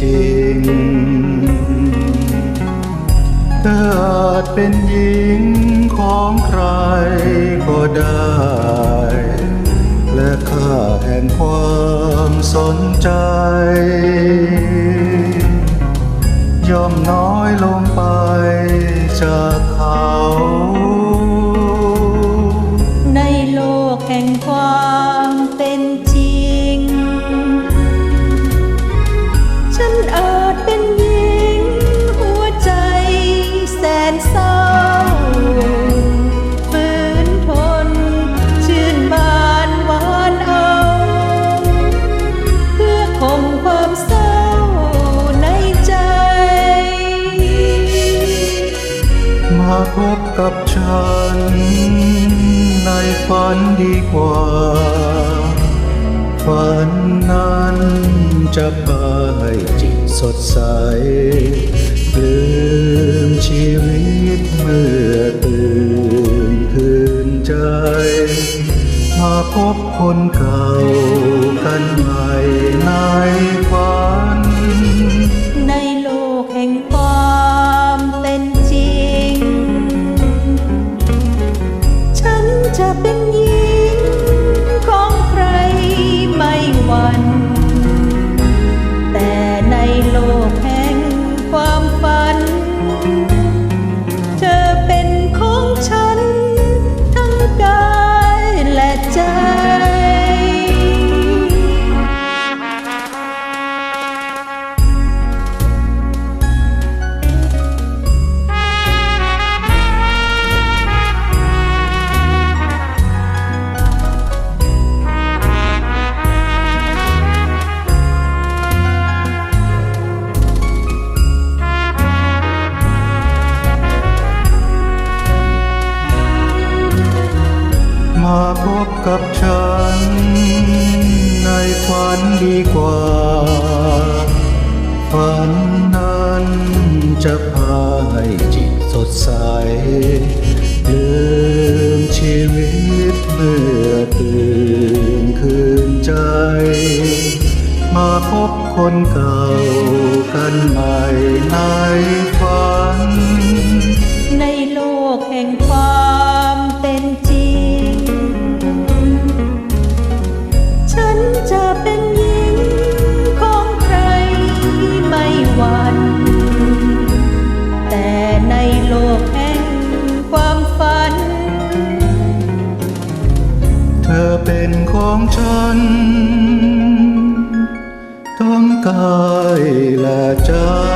จริงเธออาจเป็นหญิงของใครก็ได้ และค่าแห่งความสนใจ ย่อมน้อยลงไปจากเขา ในโลกแห่งความเป็น มาพบกับฉัน ในฝันดีกว่า ฝันนั้นจะพาให้จิตสดใส ลืมชีวิตเมื่อตื่นคืนใจมาพบคนเก่ากันใหม่ในฝัน มาพบกับฉัน ในฝันดีกว่า ฝันนั้นจะพาให้จิตสดใส ลืมชีวิตเมื่อตื่นคืนใจ มาพบคนเก่ากันใหม่ นทั้